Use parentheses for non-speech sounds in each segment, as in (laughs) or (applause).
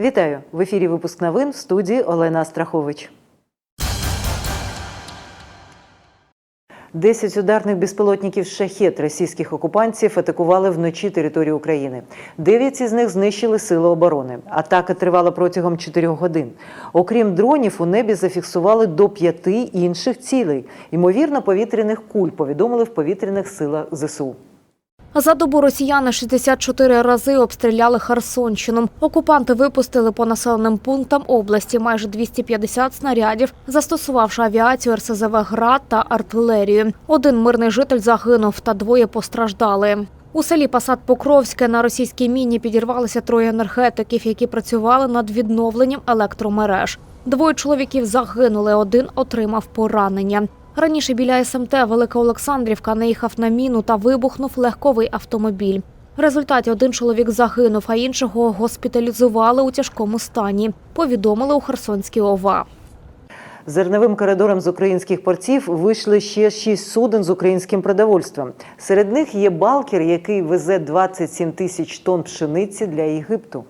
Вітаю в ефірі. Випуск новин в студії Олена Страхович. Десять ударних безпілотників шахет російських окупантів атакували вночі територію України. Дев'ять із них знищили сили оборони. Атака тривала протягом чотирьох годин. Окрім дронів, у небі зафіксували до п'яти інших цілей. Ймовірно, повітряних куль повідомили в повітряних силах ЗСУ. За добу росіяни 64 рази обстріляли Херсонщину. Окупанти випустили по населеним пунктам області майже 250 снарядів, застосувавши авіацію РСЗВ «Град» та артилерію. Один мирний житель загинув та двоє постраждали. У селі Пасад Покровське на російській міні підірвалися троє енергетиків, які працювали над відновленням електромереж. Двоє чоловіків загинули, один отримав поранення. Раніше біля СМТ Велика Олександрівка наїхав на міну та вибухнув легковий автомобіль. В результаті один чоловік загинув, а іншого госпіталізували у тяжкому стані. Повідомили у Херсонській ОВА. Зерновим коридором з українських портів вийшли ще шість суден з українським продовольством. Серед них є балкер, який везе 27 тисяч тонн пшениці для Єгипту.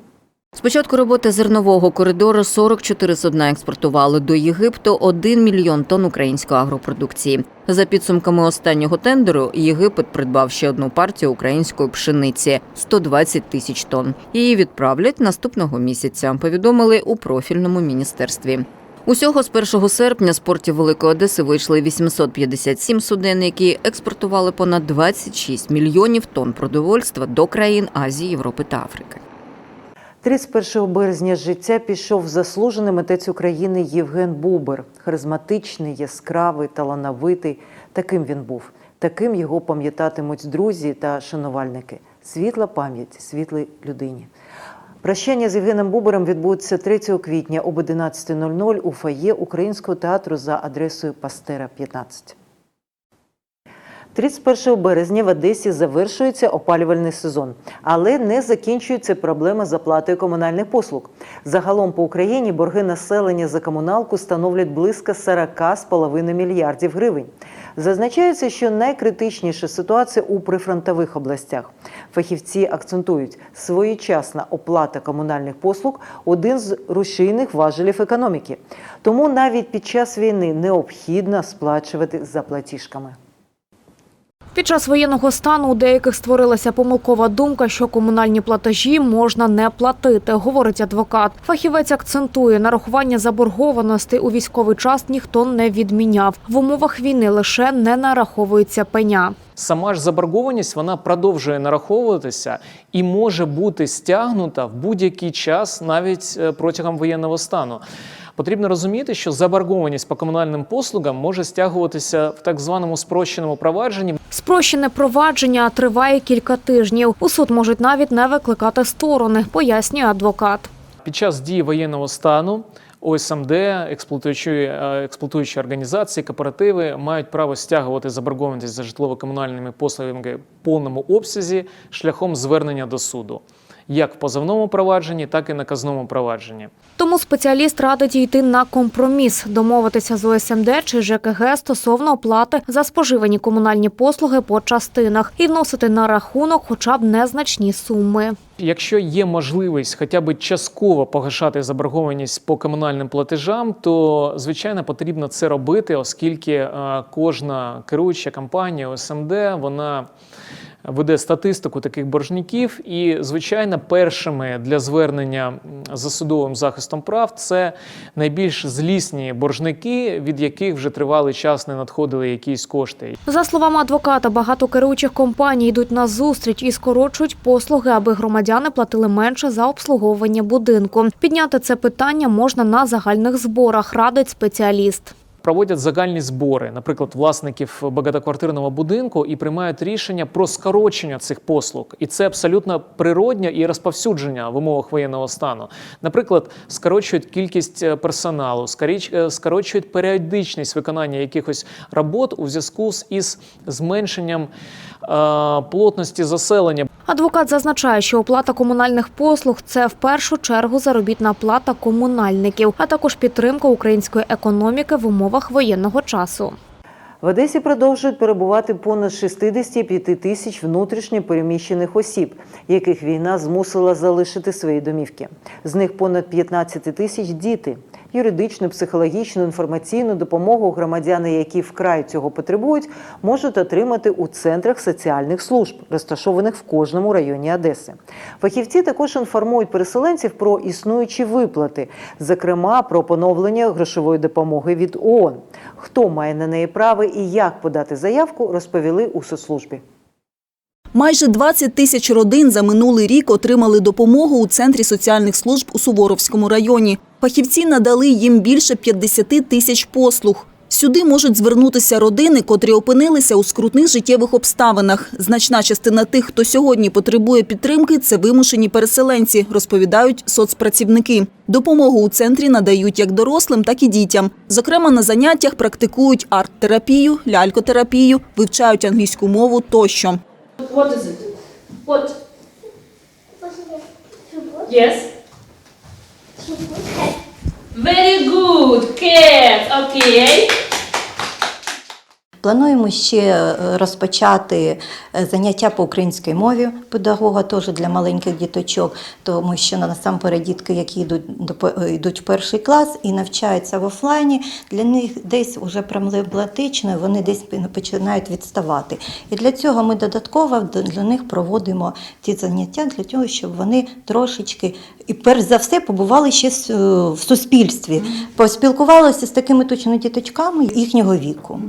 З початку роботи зернового коридору 44 судна експортували до Єгипту 1 мільйон тонн української агропродукції. За підсумками останнього тендеру, Єгипет придбав ще одну партію української пшениці 120 тисяч тонн. Її відправлять наступного місяця. Повідомили у профільному міністерстві. Усього з 1 серпня з портів Великої Одеси вийшли 857 суден, які експортували понад 26 мільйонів тонн продовольства до країн Азії, Європи та Африки. 31 березня життя пішов заслужений митець України Євген Бубер. Харизматичний, яскравий, талановитий. Таким він був. Таким його пам'ятатимуть друзі та шанувальники. Світла пам'ять, світлій людині. Прощання з Євгеном Бубером відбудеться 3 квітня об 11.00 у фоє Українського театру за адресою Пастера 15. 31 березня в Одесі завершується опалювальний сезон, але не закінчується проблема з оплатою комунальних послуг. Загалом по Україні борги населення за комуналку становлять близько 40,5 мільярдів гривень. Зазначається, що найкритичніша ситуація у прифронтових областях. Фахівці акцентують, своєчасна оплата комунальних послуг один з рушійних важелів економіки. Тому навіть під час війни необхідно сплачувати за платіжками. Під час воєнного стану у деяких створилася помилкова думка, що комунальні платежі можна не платити, говорить адвокат. Фахівець акцентує, нарахування заборгованостей у військовий час ніхто не відміняв. В умовах війни лише не нараховується пеня. Сама ж заборгованість вона продовжує нараховуватися і може бути стягнута в будь-який час, навіть е, протягом воєнного стану. Потрібно розуміти, що заборгованість по комунальним послугам може стягуватися в так званому спрощеному провадженні. Спрощене провадження триває кілька тижнів. У суд можуть навіть не викликати сторони, пояснює адвокат. Під час дії воєнного стану ОСМД, експлуатуючі, е, експлуатуючі організації, кооперативи мають право стягувати заборгованість за житлово-комунальними послугами в повному обсязі шляхом звернення до суду, як в позовному провадженні, так і наказному провадженні. Тому спеціаліст радить йти на компроміс, домовитися з ОСМД чи ЖКГ стосовно оплати за споживані комунальні послуги по частинах і вносити на рахунок хоча б незначні суми. Якщо є можливість хоча б частково погашати заборгованість по комунальним платежам, то звичайно потрібно це робити, оскільки е, кожна керуюча компанія ОСМД вона веде статистику таких боржників, і звичайно, першими для звернення за судовим захистом прав це найбільш злісні боржники, від яких вже тривалий час не надходили якісь кошти. За словами адвоката, багато керуючих компаній йдуть на зустріч і скорочують послуги, аби громадяни платили менше за обслуговування будинку. Підняти це питання можна на загальних зборах, радить спеціаліст. Проводять загальні збори, наприклад, власників багатоквартирного будинку, і приймають рішення про скорочення цих послуг. І це абсолютно природньо і розповсюдження в умовах воєнного стану. Наприклад, скорочують кількість е, персоналу, е, скорочують періодичність виконання якихось робот у зв'язку з із зменшенням плотності заселення. Адвокат зазначає, що оплата комунальних послуг це в першу чергу заробітна плата комунальників, а також підтримка української економіки в умовах воєнного часу. В Одесі продовжують перебувати понад 65 тисяч внутрішньо переміщених осіб, яких війна змусила залишити свої домівки. З них понад 15 тисяч діти. Юридичну, психологічну, інформаційну допомогу громадяни, які вкрай цього потребують, можуть отримати у центрах соціальних служб, розташованих в кожному районі Одеси. Фахівці також інформують переселенців про існуючі виплати, зокрема про поновлення грошової допомоги від ООН. Хто має на неї право і як подати заявку, розповіли у соцслужбі. Майже 20 тисяч родин за минулий рік отримали допомогу у Центрі соціальних служб у Суворовському районі. Фахівці надали їм більше 50 тисяч послуг. Сюди можуть звернутися родини, котрі опинилися у скрутних життєвих обставинах. Значна частина тих, хто сьогодні потребує підтримки, це вимушені переселенці, розповідають соцпрацівники. Допомогу у центрі надають як дорослим, так і дітям. Зокрема, на заняттях практикують арт-терапію, лялькотерапію, вивчають англійську мову тощо. What is it? What? Yes. Very good. Cat. Okay. Eh? Плануємо ще е, розпочати е, заняття по українській мові педагога теж для маленьких діточок, тому що насамперед дітки, які йдуть е, йдуть в перший клас і навчаються в офлайні, для них десь вже проблематично, вони десь починають відставати. І для цього ми додатково для них проводимо ці заняття для того, щоб вони трошечки і перш за все побували ще в суспільстві, поспілкувалися з такими точно діточками їхнього віку.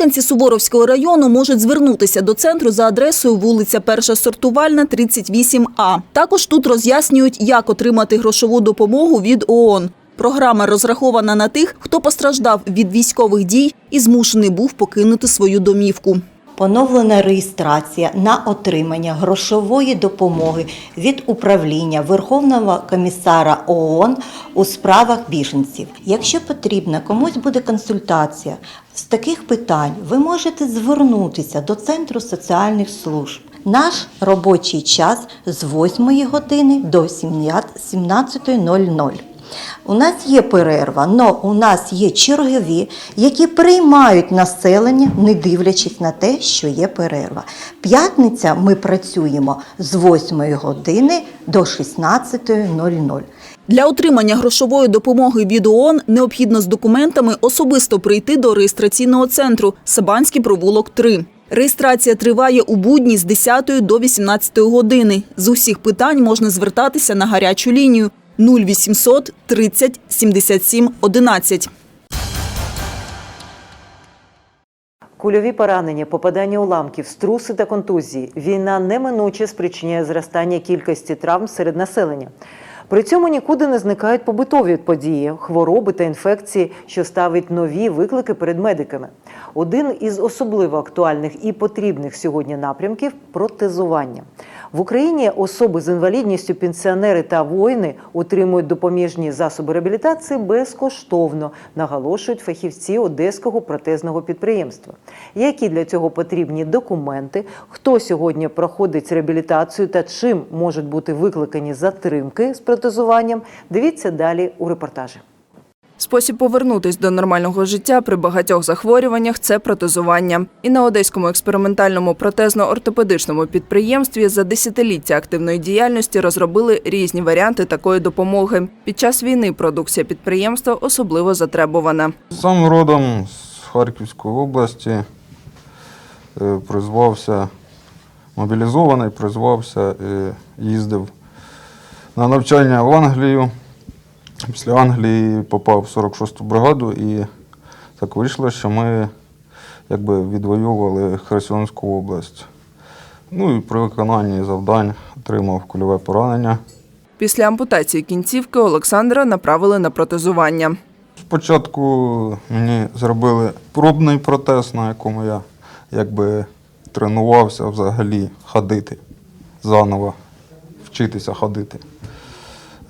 Мешканці Суворовського району можуть звернутися до центру за адресою вулиця Перша Сортувальна, 38А. Також тут роз'яснюють, як отримати грошову допомогу від ООН. Програма розрахована на тих, хто постраждав від військових дій і змушений був покинути свою домівку. Поновлена реєстрація на отримання грошової допомоги від управління Верховного комісара ООН у справах біженців. Якщо потрібна комусь буде консультація з таких питань, ви можете звернутися до Центру соціальних служб. Наш робочий час з 8 години до 17.00. У нас є перерва, але у нас є чергові, які приймають населення, не дивлячись на те, що є перерва. П'ятниця ми працюємо з 8 години до 16.00. Для отримання грошової допомоги від ООН необхідно з документами особисто прийти до реєстраційного центру Сабанський провулок 3. Реєстрація триває у будні з 10 до 18 години. З усіх питань можна звертатися на гарячу лінію 0800 30 77 11. Кульові поранення, попадання уламків, струси та контузії. Війна неминуче спричиняє зростання кількості травм серед населення. При цьому нікуди не зникають побутові події, хвороби та інфекції, що ставить нові виклики перед медиками. Один із особливо актуальних і потрібних сьогодні напрямків протезування. В Україні особи з інвалідністю, пенсіонери та воїни отримують допоміжні засоби реабілітації безкоштовно, наголошують фахівці одеського протезного підприємства. Які для цього потрібні документи, хто сьогодні проходить реабілітацію та чим можуть бути викликані затримки з протезуванням, дивіться далі у репортажі. Спосіб повернутись до нормального життя при багатьох захворюваннях це протезування. І на одеському експериментальному протезно-ортопедичному підприємстві за десятиліття активної діяльності розробили різні варіанти такої допомоги. Під час війни продукція підприємства особливо затребувана. Сам родом з Харківської області, е, призвався мобілізований, призвався, е, їздив на навчання в Англію. Після Англії попав в 46-ту бригаду і так вийшло, що ми якби відвоювали Херсонську область. Ну і при виконанні завдань отримав кульове поранення. Після ампутації кінцівки Олександра направили на протезування. Спочатку мені зробили пробний протез, на якому я якби тренувався взагалі ходити заново, вчитися ходити.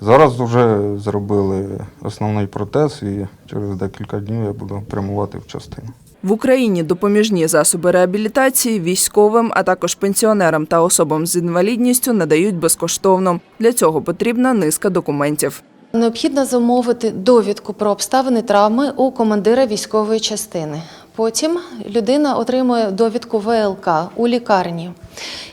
Зараз вже зробили основний протез і через декілька днів я буду прямувати в частину. В Україні допоміжні засоби реабілітації військовим, а також пенсіонерам та особам з інвалідністю надають безкоштовно. Для цього потрібна низка документів. Необхідно замовити довідку про обставини травми у командира військової частини, Потім людина отримує довідку ВЛК у лікарні.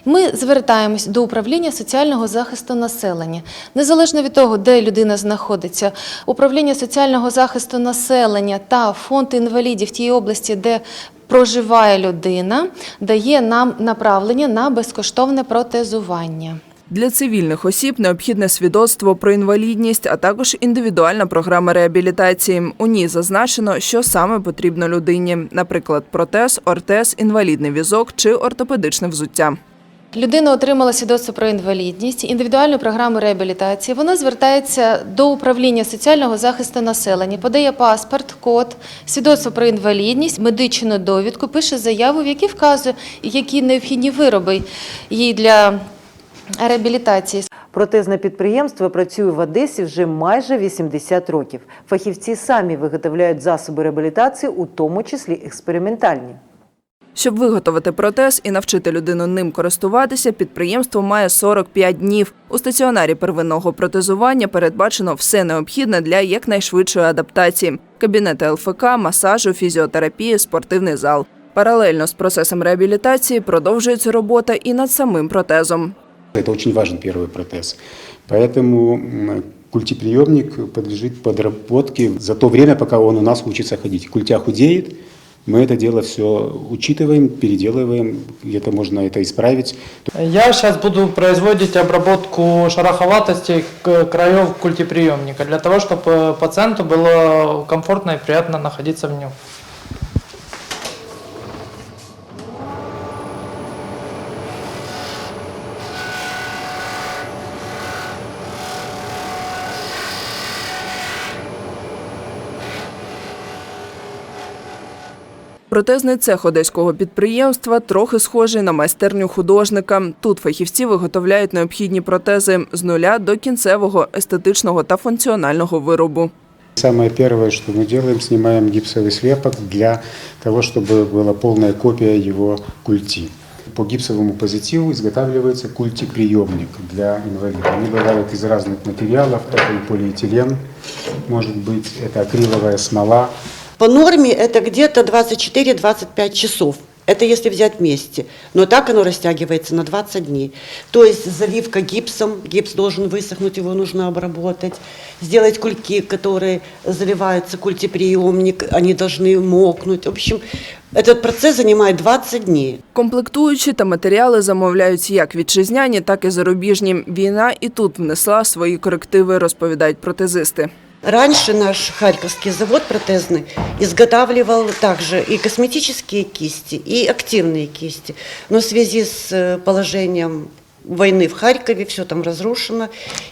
Ми звертаємось до управління соціального захисту населення. Незалежно від того, де людина знаходиться, управління соціального захисту населення та фонд інвалідів тієї області, де проживає людина, дає нам направлення на безкоштовне протезування. Для цивільних осіб необхідне свідоцтво про інвалідність, а також індивідуальна програма реабілітації. У ній зазначено, що саме потрібно людині, наприклад, протез, ортез, інвалідний візок чи ортопедичне взуття. Людина отримала свідоцтво про інвалідність, індивідуальну програму реабілітації. Вона звертається до управління соціального захисту населення, подає паспорт, код, свідоцтво про інвалідність, медичну довідку, пише заяву, в якій вказує, які необхідні вироби їй для реабілітації. Протезне підприємство працює в Одесі вже майже 80 років. Фахівці самі виготовляють засоби реабілітації, у тому числі експериментальні. Щоб виготовити протез і навчити людину ним користуватися, підприємство має 45 днів. У стаціонарі первинного протезування передбачено все необхідне для якнайшвидшої адаптації: кабінети ЛФК, масажу, фізіотерапії, спортивний зал. Паралельно з процесом реабілітації продовжується робота і над самим протезом. Это очень важен первый протез. Поэтому культиприемник подлежит подработке за то время, пока он у нас учится ходить. Культя худеет, мы это дело все учитываем, переделываем, где-то можно это исправить. Я сейчас буду производить обработку шероховатости краев культиприемника, для того, чтобы пациенту было комфортно и приятно находиться в нем. Протезний цех одеського підприємства трохи схожий на майстерню художника. Тут фахівці виготовляють необхідні протези з нуля до кінцевого естетичного та функціонального виробу. Самое первое, что мы делаем, снимаем гипсовый слепок для того, чтобы была полная копия его культи. По гипсовому позитиву изготавливается культиприемник для инвалида. Они бывают из разных материалов, это и полиэтилен, может быть, это акриловая смола, По норме это где-то 24-25 часов. Это если взять вместе. Но так оно растягивается на 20 дней. То есть заливка гипсом, гипс должен высохнуть, его нужно обработать. Сделать кульки, которые заливаются, культиприемник, они должны мокнуть. В общем, этот процесс занимает 20 дней. Комплектуючі та матеріали замовляють як вітчизняні, так і зарубіжні. Війна і тут внесла свої корективи, розповідають протезисти. Раньше наш Харьковский завод протезный изготавливал также и косметические кисти, и активные кисти. Но в связи с э, положением войны в Харькове все там разрушено.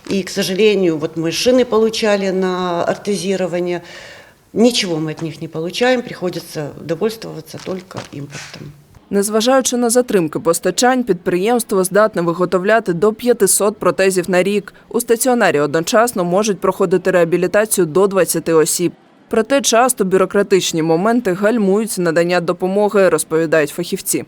И, к сожалению, вот мы шины получали на артезирование. Ничего мы от них не получаем, приходится довольствоваться только импортом. Незважаючи на затримки постачань, підприємство здатне виготовляти до 500 протезів на рік. У стаціонарі одночасно можуть проходити реабілітацію до 20 осіб. Проте часто бюрократичні моменти гальмують надання допомоги, розповідають фахівці.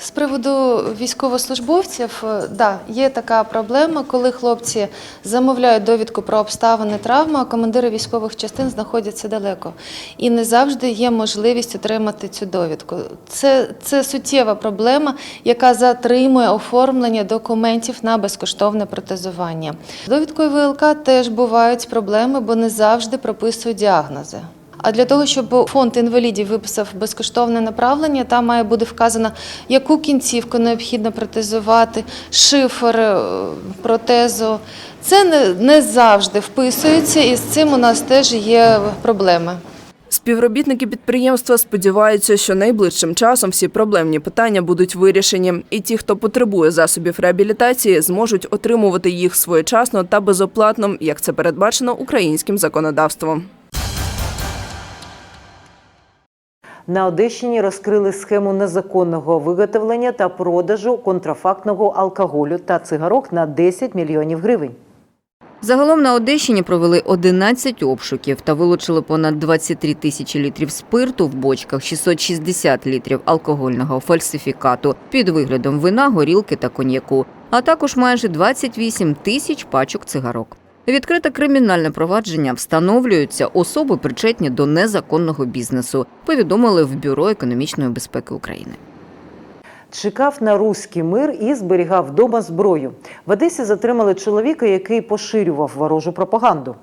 З приводу військовослужбовців, е, да, є така проблема, коли хлопці замовляють довідку про обставини травми, а командири військових частин знаходяться далеко. І не завжди є можливість отримати цю довідку. Це, це суттєва проблема, яка затримує оформлення документів на безкоштовне протезування. Довідкою ВЛК теж бувають проблеми, бо не завжди прописують діагнози. А для того, щоб фонд інвалідів виписав безкоштовне направлення, там має бути вказано, яку кінцівку необхідно протезувати, шифр е, протезу. Це не завжди вписується, і з цим у нас теж є проблеми. Співробітники підприємства сподіваються, що найближчим часом всі проблемні питання будуть вирішені, і ті, хто потребує засобів реабілітації, зможуть отримувати їх своєчасно та безоплатно, як це передбачено українським законодавством. На Одещині розкрили схему незаконного виготовлення та продажу контрафактного алкоголю та цигарок на 10 мільйонів гривень. Загалом на Одещині провели 11 обшуків та вилучили понад 23 тисячі літрів спирту в бочках, 660 літрів алкогольного фальсифікату під виглядом вина, горілки та коньяку, а також майже 28 тисяч пачок цигарок. Відкрите кримінальне провадження встановлюються особи, причетні до незаконного бізнесу. Повідомили в бюро економічної безпеки України. Чекав на руський мир і зберігав вдома зброю. В Одесі затримали чоловіка, який поширював ворожу пропаганду.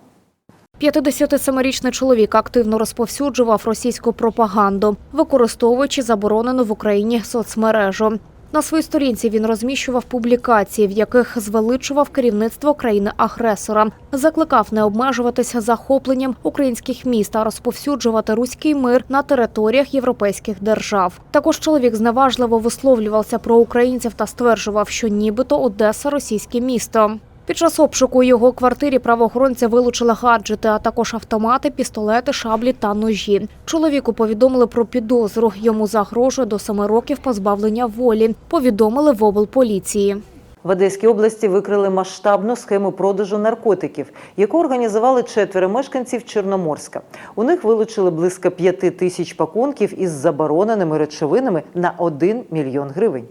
57-річний чоловік активно розповсюджував російську пропаганду, використовуючи заборонену в Україні соцмережу. На своїй сторінці він розміщував публікації, в яких звеличував керівництво країни-агресора, закликав не обмежуватися захопленням українських міст та розповсюджувати руський мир на територіях європейських держав. Також чоловік зневажливо висловлювався про українців та стверджував, що нібито Одеса російське місто. Під час обшуку у його квартирі правоохоронці вилучили гаджети, а також автомати, пістолети, шаблі та ножі. Чоловіку повідомили про підозру. Йому загрожує до семи років позбавлення волі. Повідомили в облполіції. В Одеській області викрили масштабну схему продажу наркотиків, яку організували четверо мешканців Чорноморська. У них вилучили близько п'яти тисяч пакунків із забороненими речовинами на 1 мільйон гривень.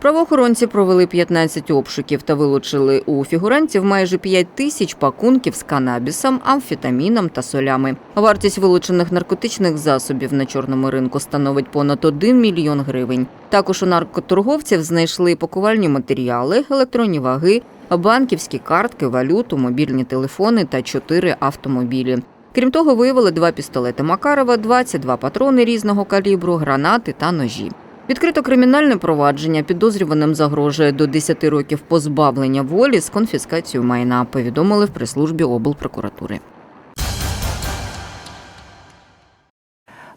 Правоохоронці провели 15 обшуків та вилучили у фігурантів майже 5 тисяч пакунків з канабісом, амфетаміном та солями. Вартість вилучених наркотичних засобів на чорному ринку становить понад 1 мільйон гривень. Також у наркоторговців знайшли пакувальні матеріали, електронні ваги, банківські картки, валюту, мобільні телефони та 4 автомобілі. Крім того, виявили два пістолети Макарова, 22 патрони різного калібру, гранати та ножі. Відкрито кримінальне провадження підозрюваним загрожує до 10 років позбавлення волі з конфіскацією майна, повідомили в прес-службі облпрокуратури.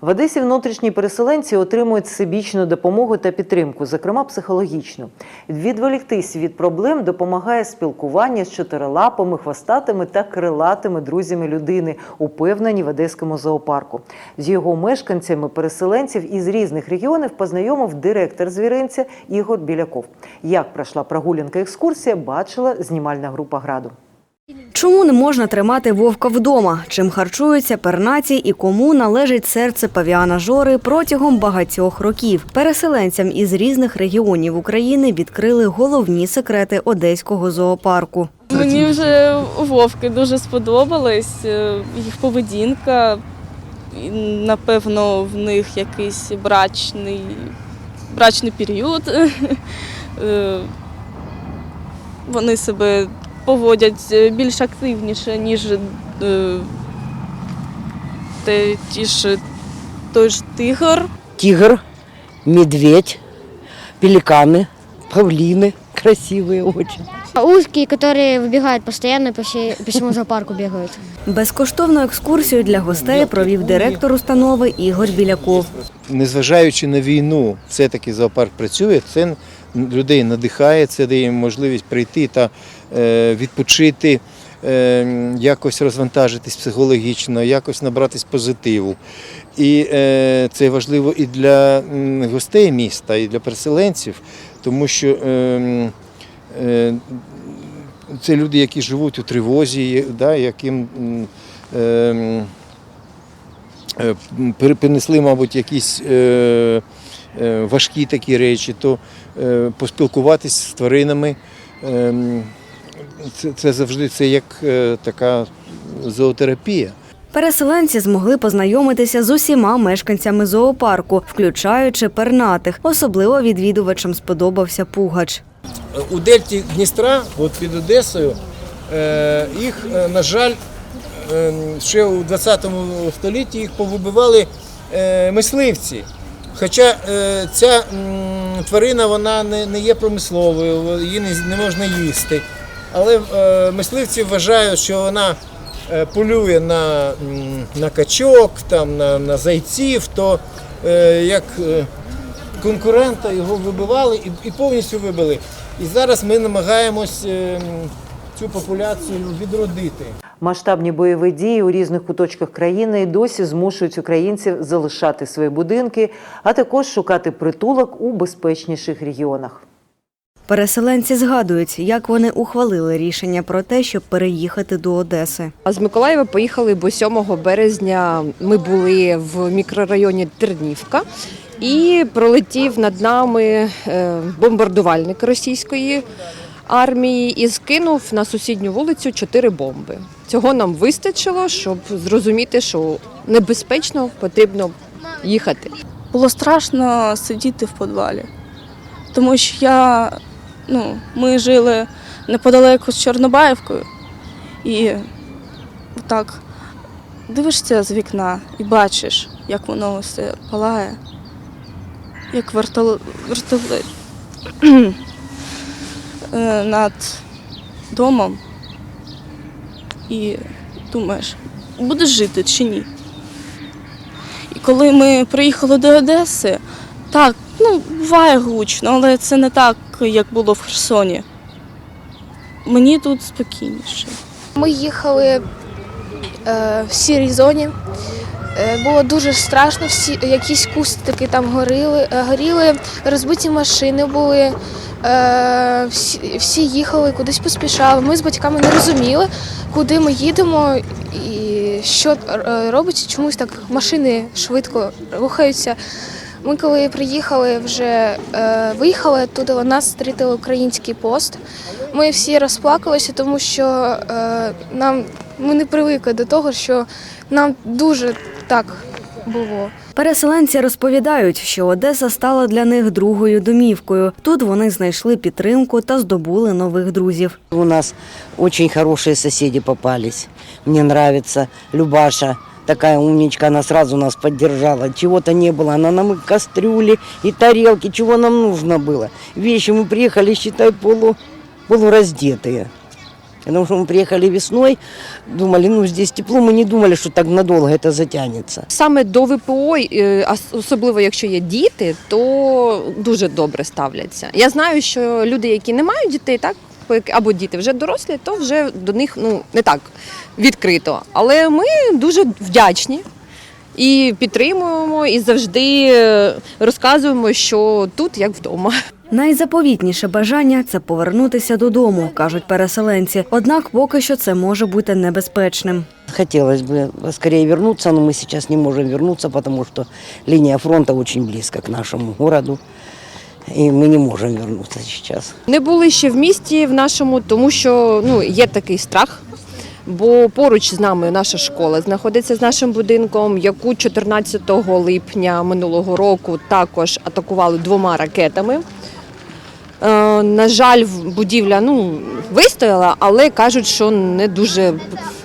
В Одесі внутрішні переселенці отримують всебічну допомогу та підтримку, зокрема психологічну. Відволіктись від проблем допомагає спілкування з чотирилапими, хвостатими та крилатими друзями людини, упевнені в Одеському зоопарку. З його мешканцями переселенців із різних регіонів познайомив директор звіринця Ігор Біляков. Як пройшла прогулянка екскурсія, бачила знімальна група граду. Чому не можна тримати вовка вдома? Чим харчуються пернаті і кому належить серце павіана Жори протягом багатьох років? Переселенцям із різних регіонів України відкрили головні секрети одеського зоопарку. Мені вже вовки дуже сподобались, е, їх поведінка. Напевно, в них якийсь брачний, брачний період. (laughs) Е, Вони себе поводять е, більш активніше, ніж е, те, ті ж, той ж тигр. Тигр, медведь, пеликаны, павлины красивые очень. Узкие, которые выбегают постоянно по, всей, по всему зоопарку бегают. Безкоштовну екскурсію для гостей провів директор установи Ігор Біляков. Незважаючи на війну, все-таки зоопарк працює, це людей надихає, це дає їм можливість прийти та е, відпочити, е, якось розвантажитись психологічно, якось набратись позитиву. І е, це важливо і для гостей міста, і для переселенців, тому що е, е, це люди, які живуть у тривозі, яким м, е, е, пере- перенесли, мабуть, якісь е, е, важкі такі речі, то е, поспілкуватись з тваринами. Це, це завжди це як е, така зоотерапія. Переселенці змогли познайомитися з усіма мешканцями зоопарку, включаючи пернатих. Особливо відвідувачам сподобався пугач. у дельті Дністра, от під Одесою, е, їх, е, на жаль, е, ще у 20 столітті їх повибивали е, мисливці. Хоча е, ця м, тварина вона не, не є промисловою, її не, не можна їсти. Але е, мисливці вважають, що вона е, полює на, на качок, там, на, на зайців, то е, як конкурента його вибивали і, і повністю вибили. І зараз ми намагаємось цю популяцію відродити. Масштабні бойові дії у різних куточках країни досі змушують українців залишати свої будинки, а також шукати притулок у безпечніших регіонах. Переселенці згадують, як вони ухвалили рішення про те, щоб переїхати до Одеси. А з Миколаєва поїхали, бо 7 березня ми були в мікрорайоні Тернівка і пролетів над нами е, бомбардувальник російської армії і скинув на сусідню вулицю чотири бомби. Цього нам вистачило, щоб зрозуміти, що небезпечно потрібно їхати. Було страшно сидіти в підвалі, тому що я, ну, ми жили неподалеку з Чорнобаївкою, і так дивишся з вікна і бачиш, як воно все палає, як вертол... вертолет (clears throat) е, над домом. І думаєш, будеш жити чи ні? І коли ми приїхали до Одеси, так, ну, буває гучно, але це не так, як було в Херсоні. Мені тут спокійніше. Ми їхали е, в сірій зоні. Е, було дуже страшно, всі, якісь кустики там горіли, е, горіли, розбиті машини були. Е, всі, всі їхали, кудись поспішали. Ми з батьками не розуміли, куди ми їдемо і що е, робиться. Чомусь так машини швидко рухаються. Ми коли приїхали, вже е, виїхали туди, нас зустріли український пост. Ми всі розплакалися, тому що е, нам ми не привикли до того, що нам дуже так було. Переселенці розповідають, що Одеса стала для них другою домівкою. Тут вони знайшли підтримку та здобули нових друзів. У нас очень хорошие соседи попались. Мне нравится Любаша, такая умничка, она сразу нас поддержала. Чего-то не было, она нам и кастрюли, и тарелки, чего нам нужно было. Вещи мы приехали, считай, полу, полураздетые. Потому что мы приехали весной, думали, ну здесь тепло, мы не думали, что так надолго это затянется. Саме до ВПО, е, ос- особливо якщо є діти, то дуже добре ставляться. Я знаю, що люди, які не мають дітей, так або діти вже дорослі, то вже до них ну не так відкрито. Але ми дуже вдячні і підтримуємо, і завжди е, розказуємо, що тут як вдома. Найзаповітніше бажання це повернутися додому, кажуть переселенці. Однак поки що це може бути небезпечним. Хотелось бы скорее вернуться, но мы сейчас не можем вернуться, потому что линия фронта очень близко к нашему городу. И мы не можем вернуться сейчас. Не були ще в місті в нашому, тому що ну є такий страх. Бо поруч з нами наша школа знаходиться з нашим будинком, яку 14 липня минулого року також атакували двома ракетами. Е, на жаль, будівля ну, вистояла, але кажуть, що не дуже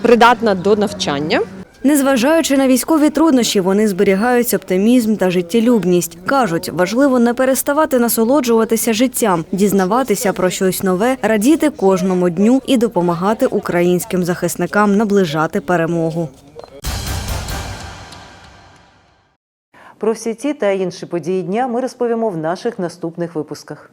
придатна до навчання. Незважаючи на військові труднощі, вони зберігають оптимізм та життєлюбність. кажуть, важливо не переставати насолоджуватися життям, дізнаватися про щось нове, радіти кожному дню і допомагати українським захисникам наближати перемогу. Про всі ці та інші події дня ми розповімо в наших наступних випусках.